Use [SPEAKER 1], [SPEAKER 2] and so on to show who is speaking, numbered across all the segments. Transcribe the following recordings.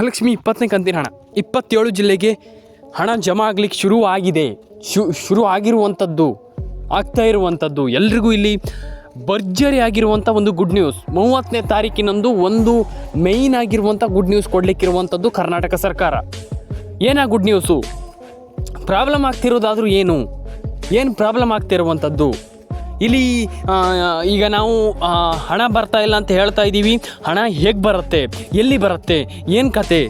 [SPEAKER 1] ಗೃಹಲಕ್ಷ್ಮಿ ಇಪ್ಪತ್ತನೇ ಕಂತಿನ ಹಣ. ಇಪ್ಪತ್ತೇಳು ಜಿಲ್ಲೆಗೆ ಹಣ ಜಮಾ ಆಗ್ಲಿಕ್ಕೆ ಶುರು ಆಗಿದೆ ಶು ಶುರು ಆಗಿರುವಂಥದ್ದು ಆಗ್ತಾ ಇರುವಂಥದ್ದು. ಎಲ್ರಿಗೂ ಇಲ್ಲಿ ಭರ್ಜರಿ ಆಗಿರುವಂಥ ಒಂದು ಗುಡ್ ನ್ಯೂಸ್ ಮೂವತ್ತನೇ ತಾರೀಕಿನಂದು ಒಂದು ಮೇಯ್ನ್ ಆಗಿರುವಂಥ ಗುಡ್ ನ್ಯೂಸ್ ಕೊಡಲಿಕ್ಕಿರುವಂಥದ್ದು ಕರ್ನಾಟಕ ಸರ್ಕಾರ. ಏನಾ ಗುಡ್ ನ್ಯೂಸು ಪ್ರಾಬ್ಲಮ್ ಆಗ್ತಿರೋದಾದರೂ ಏನು? ಏನು ಪ್ರಾಬ್ಲಮ್ ಆಗ್ತಿರುವಂಥದ್ದು? ಇಲ್ಲಿ ಈಗ ನಾವು ಹಣ ಬರ್ತಾ ಇಲ್ಲ ಅಂತ ಹೇಳ್ತಾ ಇದ್ದೀವಿ. ಹಣ ಹೇಗೆ ಬರುತ್ತೆ? ಎಲ್ಲಿ ಬರುತ್ತೆ? ಏನು ಕತೆ?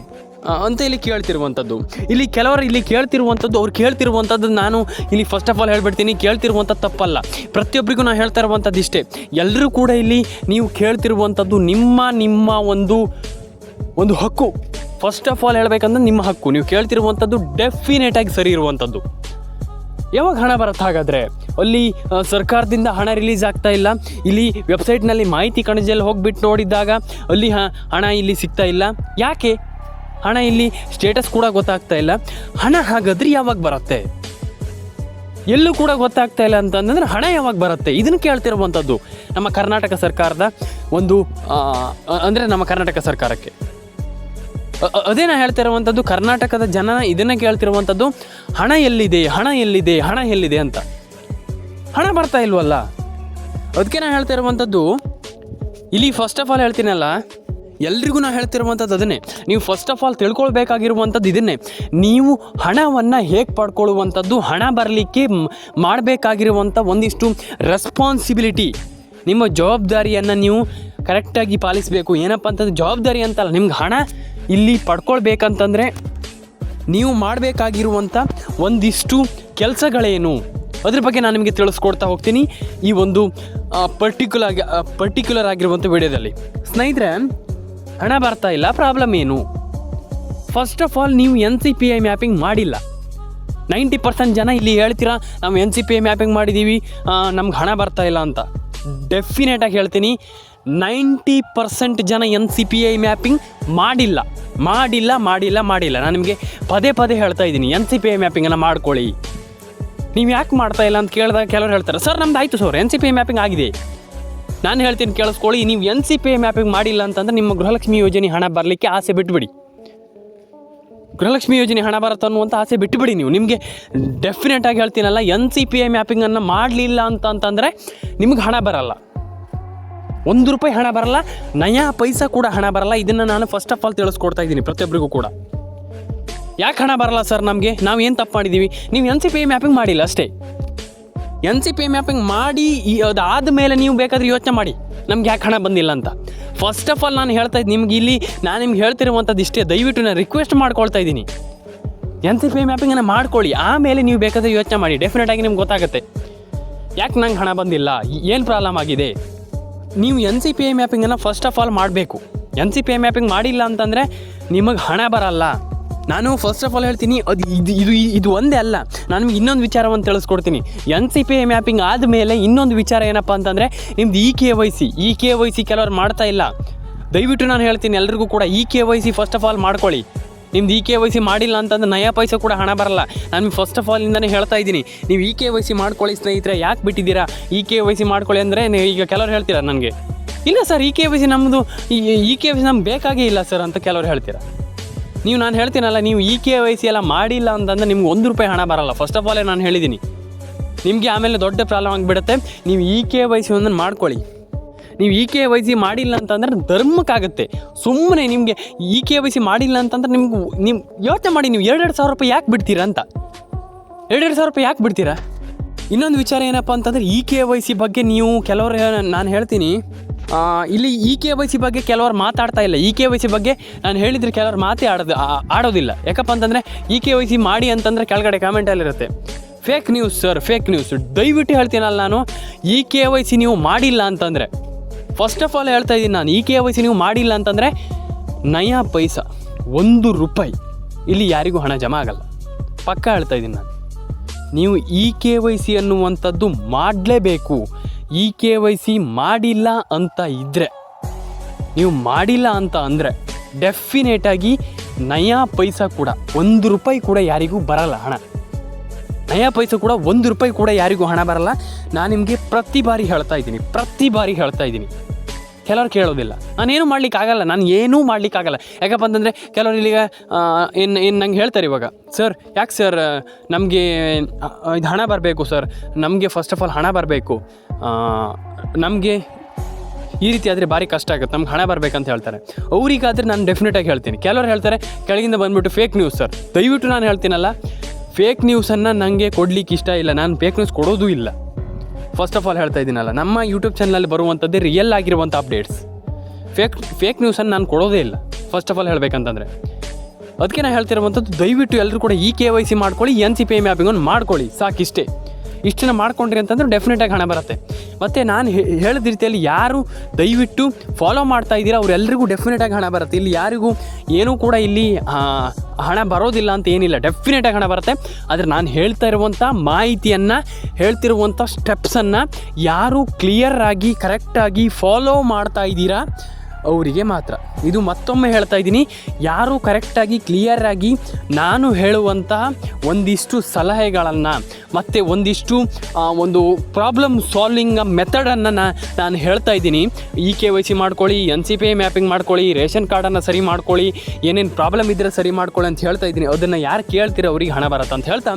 [SPEAKER 1] ಅಂತ ಇಲ್ಲಿ ಕೇಳ್ತಿರುವಂಥದ್ದು. ಇಲ್ಲಿ ಕೆಲವರು ಇಲ್ಲಿ ಕೇಳ್ತಿರುವಂಥದ್ದು, ಅವ್ರು ಕೇಳ್ತಿರುವಂಥದ್ದು ನಾನು ಇಲ್ಲಿ ಫಸ್ಟ್ ಆಫ್ ಆಲ್ ಹೇಳ್ಬಿಡ್ತೀನಿ. ಕೇಳ್ತಿರುವಂಥದ್ದು ತಪ್ಪಲ್ಲ. ಪ್ರತಿಯೊಬ್ಬರಿಗೂ ನಾನು ಹೇಳ್ತಾ ಇರುವಂಥದ್ದು ಇಷ್ಟೇ. ಎಲ್ಲರೂ ಕೂಡ ಇಲ್ಲಿ ನೀವು ಕೇಳ್ತಿರುವಂಥದ್ದು ನಿಮ್ಮ ನಿಮ್ಮ ಒಂದು ಒಂದು ಹಕ್ಕು. ಫಸ್ಟ್ ಆಫ್ ಆಲ್ ಹೇಳಬೇಕಂದ್ರೆ ನಿಮ್ಮ ಹಕ್ಕು. ನೀವು ಕೇಳ್ತಿರುವಂಥದ್ದು ಡೆಫಿನೆಟಾಗಿ ಸರಿ ಇರುವಂಥದ್ದು. ಯಾವಾಗ ಹಣ ಬರುತ್ತೆ ಹಾಗಾದರೆ? ಅಲ್ಲಿ ಸರ್ಕಾರದಿಂದ ಹಣ ರಿಲೀಸ್ ಆಗ್ತಾ ಇಲ್ಲ. ಇಲ್ಲಿ ವೆಬ್ಸೈಟ್ನಲ್ಲಿ ಮಾಹಿತಿ ಕಣಜಲ್ಲಿ ಹೋಗ್ಬಿಟ್ಟು ನೋಡಿದಾಗ ಅಲ್ಲಿ ಹಣ ಇಲ್ಲಿ ಸಿಗ್ತಾ ಇಲ್ಲ. ಯಾಕೆ? ಹಣ ಇಲ್ಲಿ ಸ್ಟೇಟಸ್ ಕೂಡ ಗೊತ್ತಾಗ್ತಾ ಇಲ್ಲ. ಹಣ ಹಾಗಾದ್ರೆ ಯಾವಾಗ ಬರುತ್ತೆ? ಎಲ್ಲೂ ಕೂಡ ಗೊತ್ತಾಗ್ತಾ ಇಲ್ಲ ಅಂತಂದ್ರೆ ಹಣ ಯಾವಾಗ ಬರುತ್ತೆ? ಇದನ್ನು ಕೇಳ್ತಿರುವಂಥದ್ದು ನಮ್ಮ ಕರ್ನಾಟಕ ಸರ್ಕಾರದ ಒಂದು ಅಂದರೆ ನಮ್ಮ ಕರ್ನಾಟಕ ಸರ್ಕಾರಕ್ಕೆ. ಅದೇ ನಾ ಹೇಳ್ತಾ ಇರುವಂಥದ್ದು ಕರ್ನಾಟಕದ ಜನ ಇದನ್ನು ಕೇಳ್ತಿರುವಂಥದ್ದು ಹಣ ಎಲ್ಲಿದೆ ಹಣ ಎಲ್ಲಿದೆ ಹಣ ಎಲ್ಲಿದೆ ಅಂತ. ಹಣ ಬರ್ತಾ ಇಲ್ವಲ್ಲ? ಅದಕ್ಕೆ ನಾ ಹೇಳ್ತಾ ಇರುವಂಥದ್ದು ಇಲ್ಲಿ ಫಸ್ಟ್ ಆಫ್ ಆಲ್ ಹೇಳ್ತೀನಲ್ಲ, ಎಲ್ರಿಗೂ ನಾ ಹೇಳ್ತಿರುವಂಥದ್ದು ಅದನ್ನೇ. ನೀವು ಫಸ್ಟ್ ಆಫ್ ಆಲ್ ತಿಳ್ಕೊಳ್ಬೇಕಾಗಿರುವಂಥದ್ದು ಇದನ್ನೇ. ನೀವು ಹಣವನ್ನು ಹೇಗೆ ಪಡ್ಕೊಳ್ಳುವಂಥದ್ದು ಹಣ ಬರಲಿಕ್ಕೆ ಮಾಡಬೇಕಾಗಿರುವಂಥ ಒಂದಿಷ್ಟು ರೆಸ್ಪಾನ್ಸಿಬಿಲಿಟಿ ನಿಮ್ಮ ಜವಾಬ್ದಾರಿಯನ್ನು ನೀವು ಕರೆಕ್ಟಾಗಿ ಪಾಲಿಸಬೇಕು. ಏನಪ್ಪ ಅಂತಂದ್ರೆ ಜವಾಬ್ದಾರಿ ಅಂತಲ್ಲ, ನಿಮ್ಗೆ ಹಣ ಇಲ್ಲಿ ಪಡ್ಕೊಳ್ಬೇಕಂತಂದರೆ ನೀವು ಮಾಡಬೇಕಾಗಿರುವಂಥ ಒಂದಿಷ್ಟು ಕೆಲಸಗಳೇನು? ಅದ್ರ ಬಗ್ಗೆ ನಾನು ನಿಮಗೆ ತಿಳಿಸ್ಕೊಡ್ತಾ ಹೋಗ್ತೀನಿ ಈ ಒಂದು ಪರ್ಟಿಕ್ಯುಲರ್ ಪರ್ಟಿಕ್ಯುಲರ್ ಆಗಿರುವಂಥ ವಿಡಿಯೋದಲ್ಲಿ. ಸ್ನೇಹಿತರೆ, ಹಣ ಬರ್ತಾ ಇಲ್ಲ ಪ್ರಾಬ್ಲಮ್ ಏನು? ಫಸ್ಟ್ ಆಫ್ ಆಲ್ ನೀವು N C P I mapping ಮಾಡಿಲ್ಲ. ನೈಂಟಿ ಪರ್ಸೆಂಟ್ ಜನ ಇಲ್ಲಿ ಹೇಳ್ತೀರಾ, ನಾವು N C P I mapping ಮಾಡಿದ್ದೀವಿ ನಮ್ಗೆ ಹಣ ಬರ್ತಾ ಇಲ್ಲ ಅಂತ. ಡೆಫಿನೆಟಾಗಿ ಹೇಳ್ತೀನಿ, ನೈಂಟಿ ಪರ್ಸೆಂಟ್ ಜನ N C P I mapping ಮಾಡಿಲ್ಲ. ಮಾಡಿಲ್ಲ ಮಾಡಿಲ್ಲ ಮಾಡಿಲ್ಲ. ನಾನು ನಿಮಗೆ ಪದೇ ಪದೇ ಹೇಳ್ತಾ ಇದ್ದೀನಿ. ಎನ್ ಸಿ ಪಿ ಐ ಮ್ಯಾಪಿಂಗನ್ನು ಮಾಡ್ಕೊಳ್ಳಿ. ನೀವು ಯಾಕೆ ಮಾಡ್ತಾ ಇಲ್ಲ ಅಂತ ಕೇಳಿದಾಗ ಕೆಲವರು ಹೇಳ್ತಾರೆ, ಸರ್, ನಮ್ದು ಆಯಿತು sir N C P I mapping ಆಗಿದೆ. ನಾನು ಹೇಳ್ತೀನಿ, ಕೇಳಿಸ್ಕೊಳ್ಳಿ, ನೀವು N C P I mapping ಮಾಡಿಲ್ಲ ಅಂತಂದ್ರೆ ನಿಮ್ಮ ಗೃಹಲಕ್ಷ್ಮಿ ಯೋಜನೆ ಹಣ ಬರಲಿಕ್ಕೆ ಆಸೆ ಬಿಟ್ಬಿಡಿ. ಗೃಹಲಕ್ಷ್ಮಿ ಯೋಜನೆ ಹಣ ಬರುತ್ತೆ ಅನ್ನುವಂಥ ಆಸೆ ಬಿಟ್ಟುಬಿಡಿ ನೀವು. ನಿಮಗೆ ಡೆಫಿನೆಟಾಗಿ ಹೇಳ್ತೀನಲ್ಲ ಎನ್ ಸಿ ಪಿ ಐ ಮ್ಯಾಪಿಂಗನ್ನು ಮಾಡಲಿಲ್ಲ ಅಂತಂತಂದರೆ ನಿಮಗೆ ಹಣ ಬರಲ್ಲ. ಒಂದು ರೂಪಾಯಿ ಹಣ ಬರಲ್ಲ, ನಯಾ ಪೈಸಾ ಕೂಡ ಹಣ ಬರಲ್ಲ. ಇದನ್ನು ನಾನು ಫಸ್ಟ್ ಆಫ್ ಆಲ್ ತಿಳಿಸ್ಕೊಡ್ತಾ ಇದ್ದೀನಿ ಪ್ರತಿಯೊಬ್ಬರಿಗೂ ಕೂಡ. ಯಾಕೆ ಹಣ ಬರಲ್ಲ ಸರ್ ನಮಗೆ? ನಾವು ಏನು ತಪ್ಪು ಮಾಡಿದ್ದೀವಿ ನೀವು N C P I mapping ಮಾಡಿಲ್ಲ ಅಷ್ಟೇ. N C P I mapping ಮಾಡಿ ಅದಾದ ಮೇಲೆ ನೀವು ಬೇಕಾದ್ರೆ ಯೋಚನೆ ಮಾಡಿ. ನಮ್ಗೆ ಯಾಕೆ ಹಣ ಬಂದಿಲ್ಲ ಅಂತ. ಫಸ್ಟ್ ಆಫ್ ಆಲ್ ನಾನು ಹೇಳ್ತಾ ಇದ್ದೀನಿ ನಿಮ್ಗೆ ಇಲ್ಲಿ ನಾನು ನಿಮ್ಗೆ ಹೇಳ್ತಿರುವಂಥದ್ದು ಇಷ್ಟೇ. ದಯವಿಟ್ಟು ನಾನು ರಿಕ್ವೆಸ್ಟ್ ಮಾಡ್ಕೊಳ್ತಾ ಇದ್ದೀನಿ. ಎನ್ ಸಿ ಪಿ ಐ ಮ್ಯಾಪಿಂಗನ್ನು ಮಾಡ್ಕೊಳ್ಳಿ. ಆಮೇಲೆ ನೀವು ಬೇಕಾದ್ರೆ ಯೋಚನೆ ಮಾಡಿ. ಡೆಫಿನೆಟ್ ಆಗಿ ನಿಮ್ಗೆ ಗೊತ್ತಾಗುತ್ತೆ. ಯಾಕೆ ನಂಗೆ ಹಣ ಬಂದಿಲ್ಲ? ಏನು ಪ್ರಾಬ್ಲಮ್ ಆಗಿದೆ? ನೀವು ಎನ್ ಸಿ ಪಿ ಐ ಮ್ಯಾಪಿಂಗನ್ನು ಫಸ್ಟ್ ಆಫ್ ಆಲ್ ಮಾಡಬೇಕು. N C P I mapping ಮಾಡಿಲ್ಲ ಅಂತಂದರೆ ನಿಮಗೆ ಹಣ ಬರಲ್ಲ. ನಾನು ಫಸ್ಟ್ ಆಫ್ ಆಲ್ ಹೇಳ್ತೀನಿ, ಅದು ಇದು ಇದು ಇದು ಒಂದೇ ಅಲ್ಲ. ನಾನು ನಿಮ್ಗೆ ಇನ್ನೊಂದು ವಿಚಾರವನ್ನು ತಿಳಿಸ್ಕೊಡ್ತೀನಿ. N C P I mapping ಆದಮೇಲೆ ಇನ್ನೊಂದು ವಿಚಾರ ಏನಪ್ಪ ಅಂತಂದರೆ, ನಿಮ್ದು E K Y C E K Y C ಕೆಲವರು ಮಾಡ್ತಾ ಇಲ್ಲ. ದಯವಿಟ್ಟು ನಾನು ಹೇಳ್ತೀನಿ ಎಲ್ರಿಗೂ ಕೂಡ E K Y C first of all ಮಾಡ್ಕೊಳ್ಳಿ. ನಿಮ್ದು ಇ ಕೆ ವೈ ಸಿ ಮಾಡಿಲ್ಲ ಅಂತಂದ್ರೆ ನಯ ಪೈಸೆ ಕೂಡ ಹಣ ಬರಲ್ಲ. ನಾನು ಫಸ್ಟ್ ಆಫ್ ಆಲ್ ಇಂದಾನೆ ಹೇಳ್ತಾ ಇದ್ದೀನಿ. ನೀವು ಇ ಕೆ ವೈ ಸಿ ಮಾಡ್ಕೊಳ್ಳಿ ಸ್ನೇಹಿತರೆ, ಯಾಕೆ ಬಿಟ್ಟಿದ್ದೀರಾ? ಇ ಕೆ ವೈ ಸಿ ಮಾಡ್ಕೊಳ್ಳಿ ಅಂದರೆ ಈಗ ಕೆಲವರು ಹೇಳ್ತೀರಾ ನನಗೆ? ಇಲ್ಲ sir E K Y C ನಮ್ಮದು ಇ ಕೆ ವೈ ಸಿ ನಮ್ಗೆ ಬೇಕಾಗೇ ಇಲ್ಲ ಸರ್ ಅಂತ ಕೆಲವರು ಹೇಳ್ತೀರಾ? ನೀವು ನಾನು ಹೇಳ್ತೀನಲ್ಲ, ನೀವು ಇ ಕೆ ವೈ ಸಿ ಎಲ್ಲ ಮಾಡಿಲ್ಲ ಅಂತಂದ್ರೆ ನಿಮ್ಗೆ ಒಂದು ರೂಪಾಯಿ ಹಣ ಬರಲ್ಲ. ಫಸ್ಟ್ ಆಫ್ ಆಲೇ ನಾನು ಹೇಳಿದ್ದೀನಿ. ನಿಮಗೆ ಆಮೇಲೆ ದೊಡ್ಡ ಪ್ರಾಬ್ಲಮ್ ಆಗಿಬಿಡುತ್ತೆ. ನೀವು ಇ ಕೆ ವೈ ಸಿ ಒಂದನ್ನು ಮಾಡ್ಕೊಳ್ಳಿ. ನೀವು ಇ ಕೆ ವೈ ಸಿ ಮಾಡಿಲ್ಲ ಅಂತಂದ್ರೆ ಧರ್ಮಕ್ಕಾಗುತ್ತೆ. ಸುಮ್ಮನೆ ನಿಮಗೆ ಇ ಕೆ ವೈ ಸಿ ಮಾಡಿಲ್ಲ ಅಂತಂದ್ರೆ ನಿಮ್ಗೆ ನಿಮ್ಮ ಯೋಚನೆ ಮಾಡಿ, ನೀವು ಎರಡೆರಡು ಸಾವಿರ ರೂಪಾಯಿ ಯಾಕೆ ಬಿಡ್ತೀರಾ ಅಂತ. ಎರಡೆರಡು ಸಾವಿರ ರೂಪಾಯಿ ಯಾಕೆ ಬಿಡ್ತೀರಾ? ಇನ್ನೊಂದು ವಿಚಾರ ಏನಪ್ಪ ಅಂತಂದರೆ ಇ ಕೆ ವೈ ಸಿ ಬಗ್ಗೆ ನೀವು ಕೆಲವರು ನಾನು ಹೇಳ್ತೀನಿ. ಇಲ್ಲಿ ಇ ಕೆ ವೈ ಸಿ ಬಗ್ಗೆ ಕೆಲವರು ಮಾತಾಡ್ತಾ ಇಲ್ಲ. ಇ ಕೆ ವೈ ಸಿ ಬಗ್ಗೆ ನಾನು ಹೇಳಿದರೆ ಕೆಲವರು ಮಾತೇ ಆಡೋದು ಆಡೋದಿಲ್ಲ. ಯಾಕಪ್ಪ ಅಂತಂದರೆ ಇ ಕೆ ವೈ ಸಿ ಮಾಡಿ ಅಂತಂದರೆ ಕೆಳಗಡೆ ಕಾಮೆಂಟಲ್ಲಿರುತ್ತೆ fake news sir fake news ದಯವಿಟ್ಟು ಹೇಳ್ತೀನಲ್ಲ ನಾನು ಇ ಕೆ ವೈ ಸಿ ನೀವು ಮಾಡಿಲ್ಲ ಅಂತಂದರೆ ಫಸ್ಟ್ ಆಫ್ ಆಲ್ ಹೇಳ್ತಾ ಇದ್ದೀನಿ ನಾನು, ಈ ಕೆ ವೈ ಸಿ ನೀವು ಮಾಡಿಲ್ಲ ಅಂತಂದರೆ ನಯಾ ಪೈಸ, ಒಂದು ರೂಪಾಯಿ ಇಲ್ಲಿ ಯಾರಿಗೂ ಹಣ ಜಮಾ ಆಗಲ್ಲ. ಪಕ್ಕ ಹೇಳ್ತಾ ಇದ್ದೀನಿ ನಾನು. ನೀವು ಇ ಕೆ ವೈ ಸಿ ಅನ್ನುವಂಥದ್ದು ಮಾಡಲೇಬೇಕು. ಇ ಕೆ ವೈ ಸಿ ಮಾಡಿಲ್ಲ ಅಂತ ಇದ್ದರೆ ನೀವು ಮಾಡಿಲ್ಲ ಅಂತ ಅಂದರೆ ಡೆಫಿನೇಟಾಗಿ ನಯಾ ಪೈಸ ಕೂಡ, ಒಂದು ರೂಪಾಯಿ ಕೂಡ ಯಾರಿಗೂ ಬರಲ್ಲ ಹಣ. ನಯಾ ಪೈಸೆ ಕೂಡ ಒಂದು ರೂಪಾಯಿ ಕೂಡ ಯಾರಿಗೂ ಹಣ ಬರಲ್ಲ. ನಾನು ನಿಮಗೆ ಪ್ರತಿ ಬಾರಿ ಹೇಳ್ತಾ ಇದ್ದೀನಿ, ಪ್ರತಿ ಬಾರಿ ಹೇಳ್ತಾ ಇದ್ದೀನಿ. ಕೆಲವ್ರು ಕೇಳೋದಿಲ್ಲ. ನಾನೇನು ಮಾಡ್ಲಿಕ್ಕೆ ಆಗಲ್ಲ, ನಾನು ಏನೂ ಮಾಡ್ಲಿಕ್ಕೆ ಆಗಲ್ಲ. ಯಾಕಪ್ಪ ಅಂತಂದರೆ ಕೆಲವ್ರು ಇಲ್ಲಿಗ ಏನು ಏನು ನಂಗೆ ಹೇಳ್ತಾರೆ ಇವಾಗ, ಸರ್, ಯಾಕೆ ಸರ್, ನಮಗೆ ಇದು ಹಣ ಬರಬೇಕು ಸರ್, ನಮಗೆ ಫಸ್ಟ್ ಆಫ್ ಆಲ್ ಹಣ ಬರಬೇಕು. ನಮಗೆ ಈ ರೀತಿ ಆದರೆ ಭಾರಿ ಕಷ್ಟ ಆಗುತ್ತೆ, ನಮ್ಗೆ ಹಣ ಬರಬೇಕಂತ ಹೇಳ್ತಾರೆ. ಅವರಿಗಾದರೆ ನಾನು ಡೆಫಿನೆಟಾಗಿ ಹೇಳ್ತೀನಿ. ಕೆಲವರು ಹೇಳ್ತಾರೆ, ಕೆಳಗಿಂದ ಬಂದುಬಿಟ್ಟು ಫೇಕ್ ನ್ಯೂಸ್ ಸರ್. ದಯವಿಟ್ಟು ನಾನು ಹೇಳ್ತೀನಲ್ಲ ಫೇಕ್ ನ್ಯೂಸನ್ನು ನನಗೆ ಕೊಡ್ಲಿಕ್ಕೆ ಇಷ್ಟ ಇಲ್ಲ. ನಾನು ಫೇಕ್ ನ್ಯೂಸ್ ಕೊಡೋದು ಇಲ್ಲ. ಫಸ್ಟ್ ಆಫ್ ಆಲ್ ಹೇಳ್ತಾ ಇದ್ದೀನಲ್ಲ, ನಮ್ಮ ಯೂಟ್ಯೂಬ್ ಚಾನಲಲ್ಲಿ ಬರುವಂಥದ್ದೇ ರಿಯಲ್ ಆಗಿರುವಂಥ ಅಪ್ಡೇಟ್ಸ್ ಫೇಕ್ ಫೇಕ್ ನ್ಯೂಸನ್ನು ನಾನು ಕೊಡೋದೇ ಇಲ್ಲ. ಫಸ್ಟ್ ಆಫ್ ಆಲ್ ಹೇಳಬೇಕಂತಂದರೆ ಅದಕ್ಕೆ ನಾನು ಹೇಳ್ತಿರುವಂಥದ್ದು ದಯವಿಟ್ಟು ಎಲ್ಲರೂ ಕೂಡ ಈ ಕೆ ವೈ ಸಿ ಮಾಡ್ಕೊಳ್ಳಿ ಎನ್ ಸಿ ಪಿ ಎಂ ಒಂದು ಮಾಡ್ಕೊಳ್ಳಿ, ಸಾಕಿಷ್ಟೇ. ಇಷ್ಟನ್ನು ಮಾಡ್ಕೊಂಡ್ರಿ ಅಂತಂದ್ರೆ ಡೆಫಿನೆಟಾಗಿ ಹಣ ಬರುತ್ತೆ. ಮತ್ತು ನಾನು ಹೇಳಿದ ರೀತಿಯಲ್ಲಿ ಯಾರು ದಯವಿಟ್ಟು ಫಾಲೋ ಮಾಡ್ತಾ ಇದ್ದೀರಾ ಅವರೆಲ್ಲರಿಗೂ ಡೆಫಿನೆಟಾಗಿ ಹಣ ಬರುತ್ತೆ. ಇಲ್ಲಿ ಯಾರಿಗೂ ಏನೂ ಕೂಡ ಇಲ್ಲಿ ಹಣ ಬರೋದಿಲ್ಲ ಅಂತ ಏನಿಲ್ಲ. ಡೆಫಿನೆಟಾಗಿ ಹಣ ಬರುತ್ತೆ. ಆದರೆ ನಾನು ಹೇಳ್ತಾ ಇರುವಂಥ ಮಾಹಿತಿಯನ್ನು ಹೇಳ್ತಿರುವಂಥ ಸ್ಟೆಪ್ಸನ್ನು ಯಾರು ಕ್ಲಿಯರ್ ಆಗಿ ಕರೆಕ್ಟಾಗಿ ಫಾಲೋ ಮಾಡ್ತಾ ಇದ್ದೀರಾ ಅವರಿಗೆ ಮಾತ್ರ. ಇದು ಮತ್ತೊಮ್ಮೆ ಹೇಳ್ತಾ ಇದ್ದೀನಿ, ಯಾರು ಕರೆಕ್ಟಾಗಿ ಕ್ಲಿಯರಾಗಿ ನಾನು ಹೇಳುವಂತಹ ಒಂದಿಷ್ಟು ಸಲಹೆಗಳನ್ನು ಮತ್ತು ಒಂದಿಷ್ಟು ಒಂದು ಪ್ರಾಬ್ಲಮ್ ಸಾಲ್ವಿಂಗ್ ಮೆಥಡನ್ನು ನಾನು ಹೇಳ್ತಾ ಇದ್ದೀನಿ. ಇ ಕೆ ವೈ ಸಿ ಮಾಡ್ಕೊಳ್ಳಿ N C P I mapping ಮಾಡ್ಕೊಳ್ಳಿ, ರೇಷನ್ ಕಾರ್ಡನ್ನು ಸರಿ ಮಾಡ್ಕೊಳ್ಳಿ, ಏನೇನು ಪ್ರಾಬ್ಲಮ್ ಇದ್ದರೆ ಸರಿ ಮಾಡ್ಕೊಳ್ಳಿ ಅಂತ ಹೇಳ್ತಾ ಇದ್ದೀನಿ. ಅದನ್ನು ಯಾರು ಕೇಳ್ತೀರೋ ಅವ್ರಿಗೆ ಹಣ ಬರತ್ತೆ ಅಂತ ಹೇಳ್ತಾ,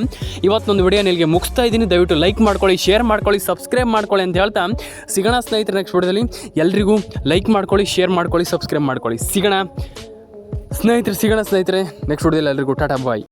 [SPEAKER 1] ಇವತ್ತೊಂದು ವಿಡಿಯೋ ನಿಮಗೆ ಮುಗಿಸ್ತಾ ಇದ್ದೀನಿ. ದಯವಿಟ್ಟು ಲೈಕ್ ಮಾಡ್ಕೊಳ್ಳಿ ಶೇರ್ ಮಾಡ್ಕೊಳ್ಳಿ ಸಬ್ಸ್ಕ್ರೈಬ್ ಮಾಡ್ಕೊಳ್ಳಿ ಅಂತ ಹೇಳ್ತಾ, ಸಿಗೋಣ ಸ್ನೇಹಿತರೆ ನೆಕ್ಸ್ಟ್ ವಿಡಿಯೋದಲ್ಲಿ ಎಲ್ರಿಗೂ ಲೈಕ್ ಮಾಡ್ಕೊಳ್ಳಿ ಶೇರ್ ಮಾಡ್ಕೊಳ್ಳಿ ಸಬ್ಸ್ಕ್ರೈಬ್ ಮಾಡ್ಕೊಳ್ಳಿ. ಸಿಗೋಣ. ಸ್ನೇಹಿತರೆ ಸಿಗೋಣ ಸ್ನೇಹಿತರೆ. ನೆಕ್ಸ್ಟ್ ವಿಡಿಯೋದಲ್ಲಿ ಎಲ್ರಿಗೂ ಟಾಟಾ ಬಾಯ್.